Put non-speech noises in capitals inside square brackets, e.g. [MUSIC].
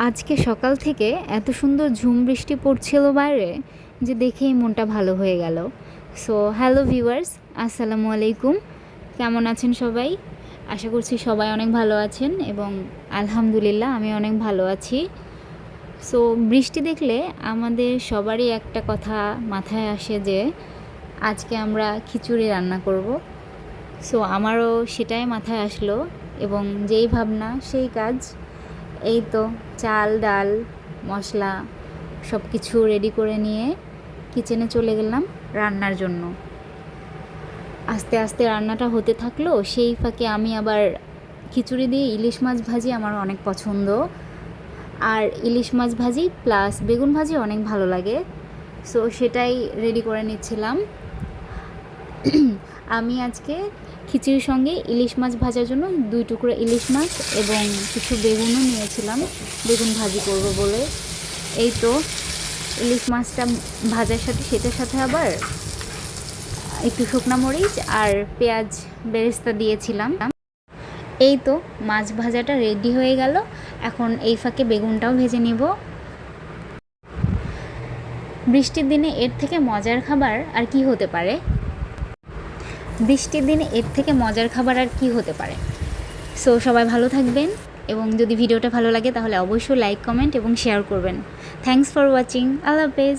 আজকে সকাল থেকে এত সুন্দর ঝুম বৃষ্টি পড়ছিল বাইরে যে দেখেই মনটা ভালো হয়ে গেল। সো হ্যালো ভিউয়ার্স আসসালামু আলাইকুম। কেমন আছেন সবাই? আশা করছি সবাই অনেক ভালো আছেন এবং আলহামদুলিল্লাহ আমি অনেক ভালো আছি। সো বৃষ্টি দেখলে আমাদের সবারই একটা কথা মাথায় আসে যে আজকে আমরা খিচুড়ি রান্না করব। সো আমারও সেটাই মাথায় আসলো এবং যেই ভাবনা, সেই কাজ এই তো চাল, ডাল, মশলা সব কিছু রেডি করে নিয়ে কিচেনে চলে গেলাম রান্নার জন্য। আস্তে আস্তে রান্নাটা হতে থাকল, সেই ফাঁকে আমি আবার খিচুড়ি দিয়ে ইলিশ মাছ ভাজি আমার অনেক পছন্দ। আর ইলিশ মাছ ভাজি প্লাস বেগুন ভাজি অনেক ভালো লাগে। সো সেটাই রেডি করে নিচ্ছিলাম। [CLEARS THROAT] আমি আজকে খিচুড়ির সঙ্গে ইলিশ মাছ ভাজার জন্য দুই টুকরো ইলিশ মাছ এবং কিছু বেগুনও নিয়েছিলাম। বেগুন ভাজি করব বলে। এই তো ইলিশ মাছটা ভাজার সাথে সেটার সাথে আবার একটু শুকনা মরিচ আর পেঁয়াজ বেরেস্তা দিয়েছিলাম। এই তো মাছ ভাজাটা রেডি হয়ে গেল। এখন এই ফাঁকে বেগুনটাও ভেজে নিব। বৃষ্টির দিনে এর থেকে মজার খাবার আর কি হতে পারে? বৃষ্টির দিনে এর থেকে মজার খাবার আর কি হতে পারে? সো সবাই ভালো থাকবেন এবং যদি ভিডিওটা ভালো লাগে তাহলে অবশ্যই লাইক কমেন্ট এবং শেয়ার করবেন। থ্যাংকস ফর ওয়াচিং আল্লাহ হাফেজ।